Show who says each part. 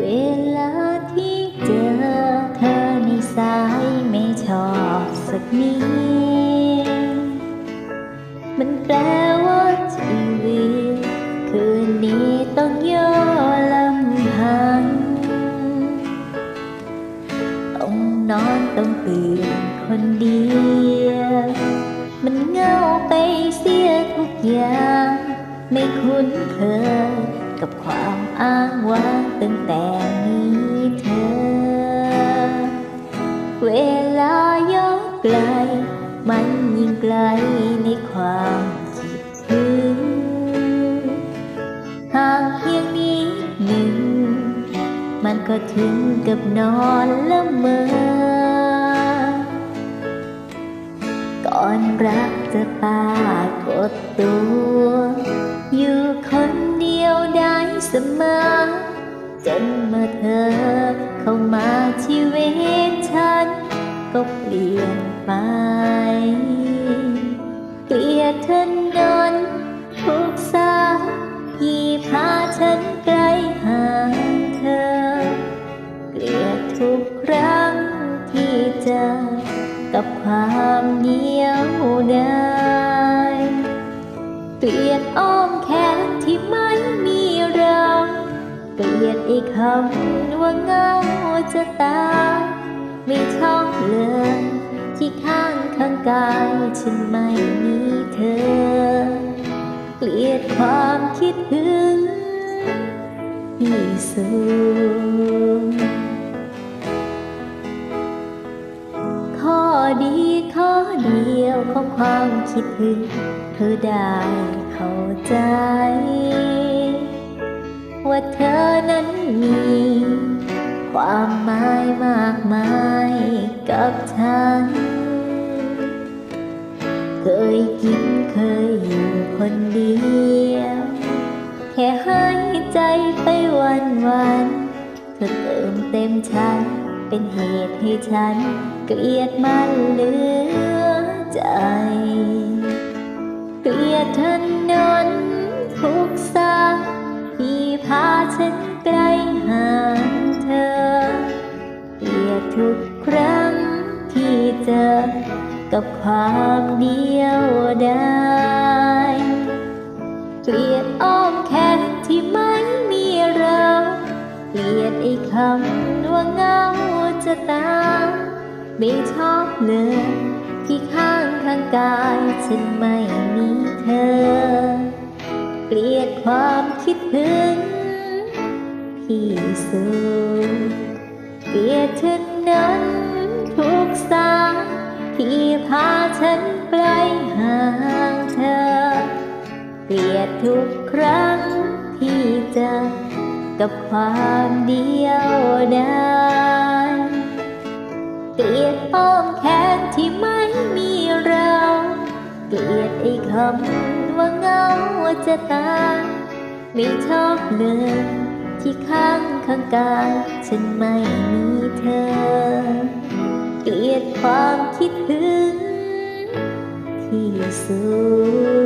Speaker 1: เวลาที่เจอเธอในสายไม่ชอบสักนิดมันแปลว่าชีวิตคืนนี้ต้องย่อลำพังต้องนอนต้องตื่นคนเดียวมันเงาไปเสียทุกอย่าง ไม่คุ้นเคยกับความ อ้างว้างตั้งแต่มีเธอ เวลาย้อนไกล มันยิ่งไกลในความคิดถึงห่างเพียงนิดหนึ่ง มันก็ถึงกับนอนละเมอก่อนรักจะปากฏตัว อยู่คน มอ จนเมื่อเธอเข้ามาชีวิตฉัน ก็เปลี่ยนไป เกลียดเธอนอนทุกสายที่พาฉันใกลห่างเธอ เกลียดทุกครั้งที่เจอ กับความเดียวดายเกลียดอ้อมแขนที่ไม่ เกลียดอีกคำว่าเงาจะตายไม่ชอบเลยที่ข้างข้างกายฉันไม่มีเธอ เกลียดความคิดถึงที่สุดข้อดีข้อเดียวของความคิดถึงเธอได้เข้าใจ ว่าเธอนั้นมี ความหมายมากมายกับฉัน เคยกินเคยอยู่คนเดียว แค่หายใจไปวันวันเธอเติมเต็มฉัน เป็นเหตุให้ฉัน เกลียดมันเหลือใจ เกลียดเธอ ทุกครั้งที่เจอ กับความเดียวดายเกลียดอ้อมแขนที่ไม่มีเราเกลียดไอ้คำว่าเงาจะตายไม่ชอบเลยที่ข้างข้างกายฉันไม่มีเธอ เกลียดความคิดถึงที่สุด เกลียดเธอนั้นทุกสายที่พาฉันใกล้ห่างเธอ เกลียดทุกครั้งที่เจอกับความเดียวดายเกลียดอ้อมแขนที่ไม่มีเรา เกลียดไอ้คำว่าเงาจะตายไม่ชอบเลย ที่ข้างข้างกายฉันไม่มีเธอ เกลียดความคิดถึงที่สุด